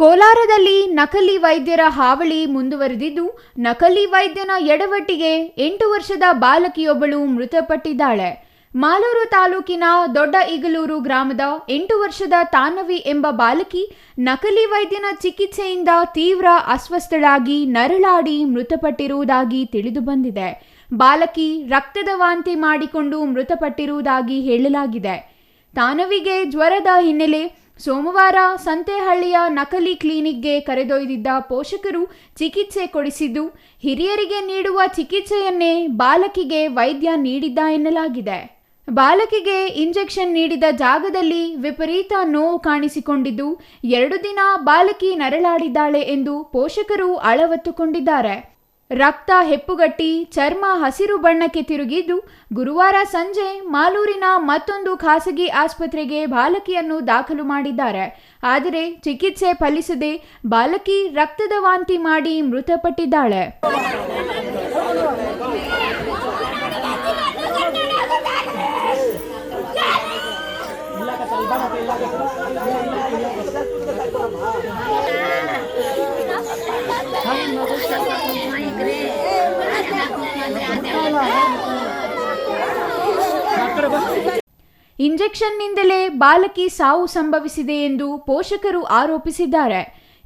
ಕೋಲಾರದಲ್ಲಿ ನಕಲಿ ವೈದ್ಯರ ಹಾವಳಿ ಮುಂದುವರೆದಿದ್ದು, ನಕಲಿ ವೈದ್ಯನ ಎಡವಟ್ಟಿಗೆ ಎಂಟು ವರ್ಷದ ಬಾಲಕಿಯೊಬ್ಬಳು ಮೃತಪಟ್ಟಿದ್ದಾಳೆ. ಮಾಲೂರು ತಾಲೂಕಿನ ದೊಡ್ಡ ಇಗಲೂರು ಗ್ರಾಮದ ಎಂಟು ವರ್ಷದ ತಾನವಿ ಎಂಬ ಬಾಲಕಿ ನಕಲಿ ವೈದ್ಯನ ಚಿಕಿತ್ಸೆಯಿಂದ ತೀವ್ರ ಅಸ್ವಸ್ಥಳಾಗಿ ನರಳಾಡಿ ಮೃತಪಟ್ಟಿರುವುದಾಗಿ ತಿಳಿದು ಬಂದಿದೆ ಬಾಲಕಿ ರಕ್ತದ ವಾಂತಿ ಮಾಡಿಕೊಂಡು ಮೃತಪಟ್ಟಿರುವುದಾಗಿ ಹೇಳಲಾಗಿದೆ. ತಾನವಿಗೆ ಜ್ವರದ ಹಿನ್ನೆಲೆ ಸೋಮವಾರ ಸಂತೆಹಳ್ಳಿಯ ನಕಲಿ ಕ್ಲಿನಿಕ್ಗೆ ಕರೆದೊಯ್ದಿದ್ದ ಪೋಷಕರು ಚಿಕಿತ್ಸೆ ಕೊಡಿಸಿದ್ದು, ಹಿರಿಯರಿಗೆ ನೀಡುವ ಚಿಕಿತ್ಸೆಯನ್ನೇ ಬಾಲಕಿಗೆ ವೈದ್ಯ ನೀಡಿದ್ದ ಎನ್ನಲಾಗಿದೆ. ಬಾಲಕಿಗೆ ಇಂಜೆಕ್ಷನ್ ನೀಡಿದ ಜಾಗದಲ್ಲಿ ವಿಪರೀತ ನೋವು ಕಾಣಿಸಿಕೊಂಡಿದ್ದು, ಎರಡು ದಿನ ಬಾಲಕಿ ನರಳಾಡಿದ್ದಾಳೆ ಎಂದು ಪೋಷಕರು ಅಳವತ್ತುಕೊಂಡಿದ್ದಾರೆ. ರಕ್ತ ಹೆಪ್ಪುಗಟ್ಟಿ, ಚರ್ಮ ಹಸಿರು ಬಣ್ಣಕ್ಕೆ ತಿರುಗಿದ್ದು, ಗುರುವಾರ ಸಂಜೆ ಮಾಲೂರಿನ ಮತ್ತೊಂದು ಖಾಸಗಿ ಆಸ್ಪತ್ರೆಗೆ ಬಾಲಕಿಯನ್ನು ದಾಖಲು ಮಾಡಿದ್ದಾರೆ. ಆದರೆ ಚಿಕಿತ್ಸೆ ಫಲಿಸದೆ ಬಾಲಕಿ ರಕ್ತದ ವಾಂತಿ ಮಾಡಿ ಮೃತಪಟ್ಟಿದ್ದಾಳೆ. ಇಂಜೆಕ್ಷನ್ನಿಂದಲೇ ಬಾಲಕಿ ಸಾವು ಸಂಭವಿಸಿದೆ ಎಂದು ಪೋಷಕರು ಆರೋಪಿಸಿದ್ದಾರೆ.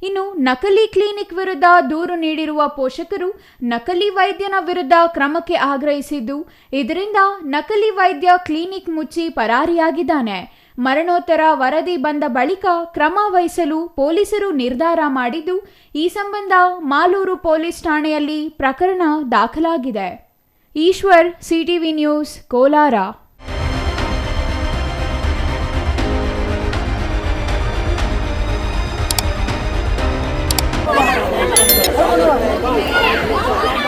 ಇನ್ನು ನಕಲಿ ಕ್ಲಿನಿಕ್ ವಿರುದ್ಧ ದೂರು ನೀಡಿರುವ ಪೋಷಕರು ನಕಲಿ ವೈದ್ಯನ ವಿರುದ್ಧ ಕ್ರಮಕ್ಕೆ ಆಗ್ರಹಿಸಿದ್ದು, ಇದರಿಂದ ನಕಲಿ ವೈದ್ಯ ಕ್ಲಿನಿಕ್ ಮುಚ್ಚಿ ಪರಾರಿಯಾಗಿದ್ದಾನೆ. ಮರಣೋತ್ತರ ವರದಿ ಬಂದ ಬಳಿಕ ಕ್ರಮ ವಹಿಸಲು ಪೊಲೀಸರು ನಿರ್ಧಾರ ಮಾಡಿದ್ದು, ಈ ಸಂಬಂಧ ಮಾಲೂರು ಪೊಲೀಸ್ ಠಾಣೆಯಲ್ಲಿ ಪ್ರಕರಣ ದಾಖಲಾಗಿದೆ. Eshwar, CTV news, Kolar.